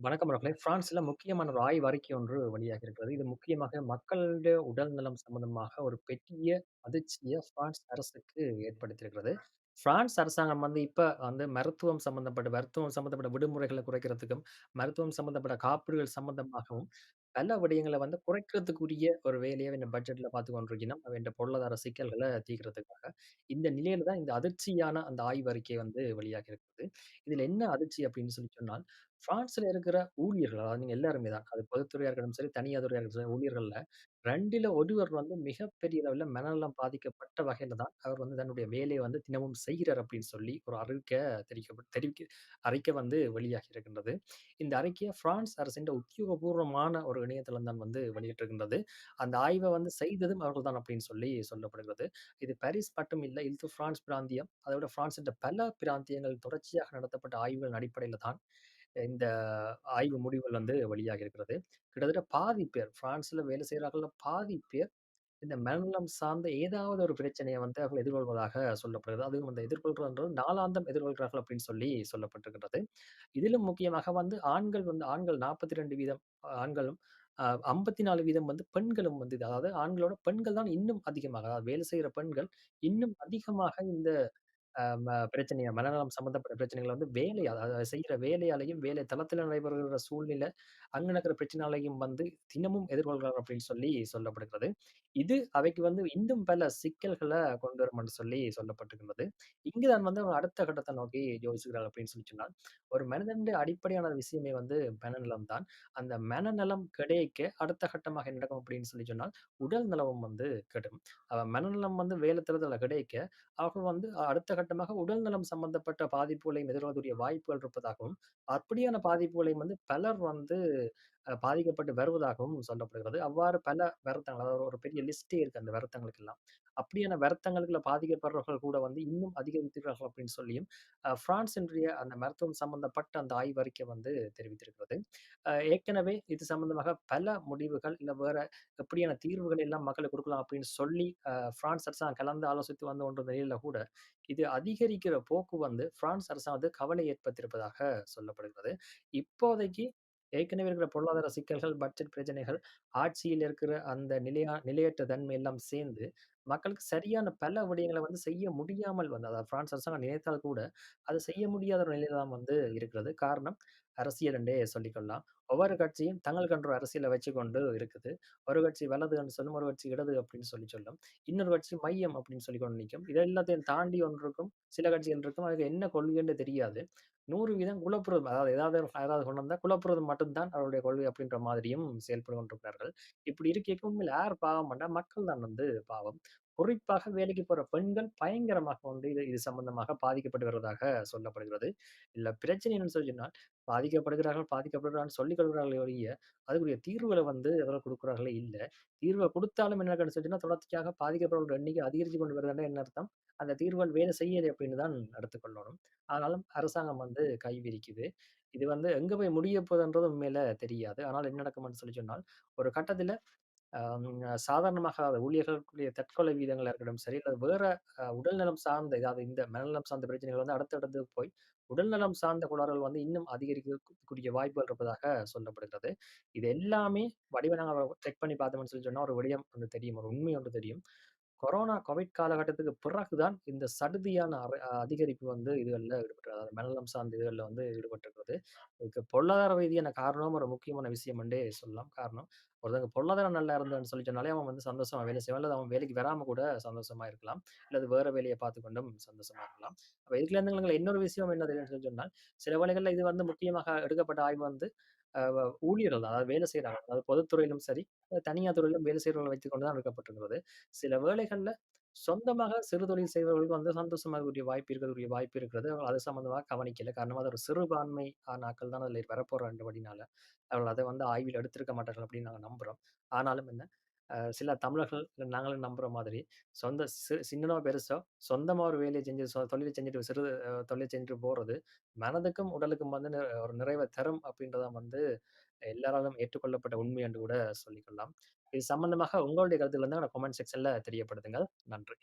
வணக்கம் மக்களே. பிரான்ஸ்ல முக்கியமான ஒரு ஆய்வு அறிக்கை ஒன்று வெளியாகி இருக்கிறது. இது முக்கியமாக மக்களுடைய உடல் நலம் சம்பந்தமாக ஒரு பெரிய அதிர்ச்சிய பிரான்ஸ் அரசுக்கு ஏற்படுத்தியிருக்கிறது. பிரான்ஸ் அரசாங்கம் வந்து இப்ப வந்து மருத்துவம் சம்பந்தப்பட்ட மருத்துவம் சம்பந்தப்பட்ட விடுமுறைகளை குறைக்கிறதுக்கும், மருத்துவம் சம்பந்தப்பட்ட காப்பீடுகள் சம்பந்தமாகவும் பல விடயங்கள வந்து குறைக்கிறதுக்குரிய ஒரு வேலையை இந்த பட்ஜெட்ல பார்த்துக் கொண்டிருக்கணும். என்ற பொருளாதார சிக்கல்கள தீர்க்கிறதுக்காக. இந்த நிலையில தான் இந்த அதிர்ச்சியான அந்த ஆய்வறிக்கை வந்து வெளியாகி இருக்குது. இதுல என்ன அதிர்ச்சி அப்படின்னு சொல்லி சொன்னால், பிரான்ஸ்ல இருக்கிற ஊழியர்கள், அதாவது நீங்க எல்லாருமே தான். அது பொதுத்துறையா இருக்கட்டும் சரி, தனியார் துறையா இருக்கட்டும் சரி, ஊழியர்கள்ல 2ல ஒருவர் வந்து மிகப்பெரிய அளவில் மனநலம் பாதிக்கப்பட்ட வகையில தான் அவர் வந்து தன்னுடைய வேலையை வந்து தினமும் செய்கிறார் அப்படின்னு சொல்லி ஒரு அறிக்கை தெரிவிக்க தெரிவிக்க அறிக்கை வந்து வெளியாகி இருக்கின்றது. இந்த அறிக்கையை பிரான்ஸ் அரசின் உத்தியோகபூர்வமான ஒரு இணையதளம் தான் வந்து வெளியிட்டிருக்கின்றது. அந்த ஆய்வை வந்து செய்ததும் அவர்கள் தான் அப்படின்னு சொல்லி சொல்லப்படுகிறது. இது பாரிஸ் மட்டும் இல்ல, இது பிரான்ஸ் பிராந்தியம். அதை விட பிரான்சின் பல பிராந்தியங்கள் தொடர்ச்சியாக நடத்தப்பட்ட ஆய்வுகளின் அடிப்படையில தான் இந்த ஆய்வு முடிவுகள் வந்து வெளியாகி இருக்கிறது. கிட்டத்தட்ட பாதி பேர் பிரான்ஸ்ல வேலை செய்றார்கள்ல பாதி பேர் இந்த மனநலம் சார்ந்த ஏதாவது ஒரு பிரச்சனையை வந்து அவர்கள் எதிர்கொள்வதாக சொல்லப்படுகிறது. அதுவும் அந்த எதிர்கொள்றதுன்றது நாளாந்தம் எதிர்கொள்கிறார்கள் அப்படின்னு சொல்லி சொல்லப்பட்டிருக்கிறது. இதிலும் முக்கியமாக வந்து ஆண்கள் வந்து ஆண்கள் 42% ஆண்களும், ஐம்பத்தி நாலு வீதம் வந்து பெண்களும் வந்து அதாவது ஆண்களோட பெண்கள் தான் இன்னும் அதிகமாக அதாவது வேலை செய்கிற பெண்கள் இன்னும் அதிகமாக இந்த பிரச்சனைய மனநலம் சம்பந்தப்பட்ட பிரச்சனைகள் வந்து வேலை அதாவது செய்கிற வேலையாலையும் வேலை தளத்தில் நடைபெறுகிற சூழ்நிலை, அங்கு நடக்கிற பிரச்சனையாலையும் வந்து தினமும் எதிர்கொள்கிறார் அப்படின்னு சொல்லி சொல்லப்படுகிறது. இது அவைக்கு வந்து இன்னும் பல சிக்கல்களை கொண்டு வரும் சொல்லி சொல்லப்பட்டிருக்கின்றது. இங்குதான் வந்து அடுத்த கட்டத்தை நோக்கி யோசிக்கிறார் அப்படின்னு சொல்லி சொன்னால், ஒரு மனிதனுடைய அடிப்படையான விஷயமே வந்து மனநலம் தான். அந்த மனநலம் கிடைக்க அடுத்த கட்டமாக நடக்கும் அப்படின்னு சொல்லி சொன்னால், உடல் நலமும் வந்து கெடும். அவன் மனநலம் வந்து வேலை தளத்தில் கிடைக்க, அவர்கள் வந்து அடுத்த கட்ட காரணமாக உடல்நலம் சம்பந்தப்பட்ட பாதிப்புகளையும் எதிர்கொள்ளக்கூடிய வாய்ப்புகள் இருப்பதாகவும், அப்படியான பாதிப்புகளையும் வந்து பலர் வந்து பாதிக்கப்பட்டு வருவதாகவும் சொல்லப்படுகிறது. அவ்வாறு பல வருத்தங்கள் அதாவது ஒரு பெரிய லிஸ்ட்டே இருக்கு அந்த வருத்தங்களுக்கெல்லாம். அப்படியான வருத்தங்களுக்குள்ள பாதிக்கப்படுறவர்கள் கூட வந்து இன்னும் அதிகரித்திருக்கிறார்கள் அப்படின்னு சொல்லியும், பிரான்ஸ் பிரான்சினுடைய அந்த மருத்துவம் சம்பந்தப்பட்ட அந்த ஆய்வறிக்கை வந்து தெரிவித்திருக்கிறது. ஏற்கனவே இது சம்பந்தமாக பல முடிவுகள், இல்ல வேற எப்படியான தீர்வுகள் எல்லாம் மக்களுக்கு கொடுக்கலாம் அப்படின்னு சொல்லி, பிரான்ஸ் அரசாங்கம் கலந்து ஆலோசித்து வந்து ஒன்ற நிலையில கூட, இது அதிகரிக்கிற போக்கு வந்து பிரான்ஸ் அரசாங்கத்துக்கு கவலை ஏற்படுத்தியிருப்பதாக சொல்லப்படுகிறது. இப்போதைக்கு ஏற்கனவே இருக்கிற பொருளாதார சிக்கல்கள், பட்ஜெட் பிரச்சனைகள், ஆட்சியில் இருக்கிற அந்த நிலையா நிலையற்ற தன்மை எல்லாம் சேர்ந்து, மக்களுக்கு சரியான பல விடயங்களை வந்து செய்ய முடியாமல் வந்து அதாவது பிரான்ஸ் அரசாங்கம் நினைத்தால் கூட, அது செய்ய முடியாத ஒரு நிலையில தான் வந்து இருக்கிறது. காரணம் அரசியல் என்றே சொல்லிக்கொள்ளலாம். ஒவ்வொரு கட்சியும் தங்களுக்கு அரசியலை ஒரு வச்சுக்கொண்டு இருக்குது. ஒரு கட்சி வலதுன்னு சொல்லும், ஒரு கட்சி இடது அப்படின்னு சொல்லி சொல்லும். இன்னொரு கட்சி மையம் அப்படின்னு சொல்லி கொண்டு நிற்கும் இது எல்லாத்தையும் தாண்டி ஒன்று இருக்கும். சில கட்சிகள் இருக்கும். அதுக்கு என்ன கொள்கைன்னு தெரியாது. 100% குழப்புறது அதாவது ஏதாவது ஏதாவது கொண்டு வந்தால் குழப்புறது மட்டும் தான் அவருடைய கொள்கை அப்படின்ற மாதிரியும் செயல்பட்டு கொண்டிருக்கிறார்கள். இப்படி இருக்கைக்கு யார் பாவம் என்றா மக்கள் தான் வந்து பாவம். குறிப்பாக வேலைக்கு போற பெண்கள் பயங்கரமாக வந்து இது இது சம்பந்தமாக பாதிக்கப்பட்டு வருவதாக சொல்லப்படுகிறது. இல்ல பிரச்சனை என்னன்னு சொல்லி சொன்னால், பாதிக்கப்படுகிறார்கள், பாதிக்கப்படுகிறார்கள் சொல்லிக் கொள்கிறார்களே ஒழிய, அதுக்குரிய தீர்வுகளை வந்து அவர்கள் கொடுக்கிறார்களே இல்ல. தீர்வை கொடுத்தாலும் என்ன நடக்குதுன்னு தொடர்ச்சியாக பாதிக்கப்படுற எண்ணிக்கை அதிகரித்து கொண்டு வருதுன்னா என்ன அர்த்தம்? அந்த தீர்வுகள் வேலை செய்யலை அப்படின்னு தான் எடுத்துக்கொள்ளணும். ஆனாலும் அரசாங்கம் வந்து கை விரிக்குது. இது வந்து எங்க போய் முடிய போதுன்றது உண்மையில தெரியாது. ஆனால் என்ன நடக்கும்னு சொல்லி சொன்னால், ஒரு கட்டத்துல சாதாரணமாக அது ஊழியர்களுக்குரிய தற்கொலை வீதங்களா இருக்கட்டும் சரி, அல்லது வேற அ உடல்நலம் சார்ந்த அதாவது இந்த மனநலம் சார்ந்த பிரச்சனைகள் வந்து அடுத்தடுத்து போய், உடல்நலம் சார்ந்த கோளாறுகள் வந்து இன்னும் அதிகரிக்கக்கூடிய வாய்ப்புகள் இருப்பதாக சொல்லப்படுகிறது. இது எல்லாமே வடிவ நாங்க செக் பண்ணி பார்த்தோம்னு சொல்லி சொன்னா, ஒரு விடயம் வந்து தெரியும். ஒரு உண்மை ஒன்று தெரியும். கொரோனா, கோவிட் காலகட்டத்துக்கு பிறகு தான் இந்த சடுதியான அதிகரிப்பு வந்து இதுகளில் ஈடுபட்டு அதாவது மனநலம் சார்ந்த இதுகளில் வந்து ஈடுபட்டிருக்கிறது. இதுக்கு பொருளாதார ரீதியான காரணம் ஒரு முக்கியமான விஷயம் என்றே சொல்லலாம். காரணம், ஒருத்தங்க பொருளாதாரம் நல்லா இருந்ததுன்னு சொல்லி சொன்னாலே அவன் வந்து சந்தோஷமா வேலை செய்வான். அல்லது அவன் வேலைக்கு வராம கூட சந்தோஷமா இருக்கலாம். அல்லது வேற வேலையை பார்த்து கொண்டும் சந்தோஷமா இருக்கலாம். அப்ப இதுல இருந்து இன்னொரு விஷயம் என்ன தெரியும் சொன்னால், சில வேலைகள்ல இது வந்து முக்கியமாக எடுக்கப்பட்ட ஆய்வு வந்து ஊழியர்கள் தான். அதாவது வேலை செய்கிறாங்க அதாவது பொதுத்துறையிலும் சரி, தனியார் துறையிலும் வேலை செய்றவர்களை வைத்துக்கொண்டு தான் எடுக்கப்பட்டிருக்கிறது. சில வேலைகளில் சொந்தமாக சிறு தொழில் செய்பவர்களுக்கு வந்து சந்தோஷமா இருக்கக்கூடிய வாய்ப்பு இருக்கக்கூடிய வாய்ப்பு இருக்கிறது. அவர்கள் அது சம்மந்தமா கவனிக்கல. காரணம் அது ஒரு சிறுபான்மை ஆன அதில் தான் ரெண்டு படினால அவர்கள் அதை வந்து ஆய்வில் எடுத்திருக்க மாட்டார்கள் அப்படின்னு நாங்க நம்புறோம். ஆனாலும் என்ன, சில தமிழர்கள் நாங்களும் நம்புற மாதிரி, சொந்த சி சின்னதோ பெருசோ சொந்தமாக ஒரு வேலையை செஞ்சு சொ செஞ்சுட்டு சிறு தொழிலை செஞ்சுட்டு போறது, மனதுக்கும், உடலுக்கும் வந்து ஒரு நிறைவ தரும் அப்படின்றத வந்து எல்லாராலும் ஏற்றுக்கொள்ளப்பட்ட உண்மை என்று கூட சொல்லிக்கொள்ளலாம். இது சம்பந்தமாக உங்களுடைய கருத்துக்கள் இருந்தா கமெண்ட் செக்ஷன்ல தெரியப்படுத்துங்கள். நன்றி.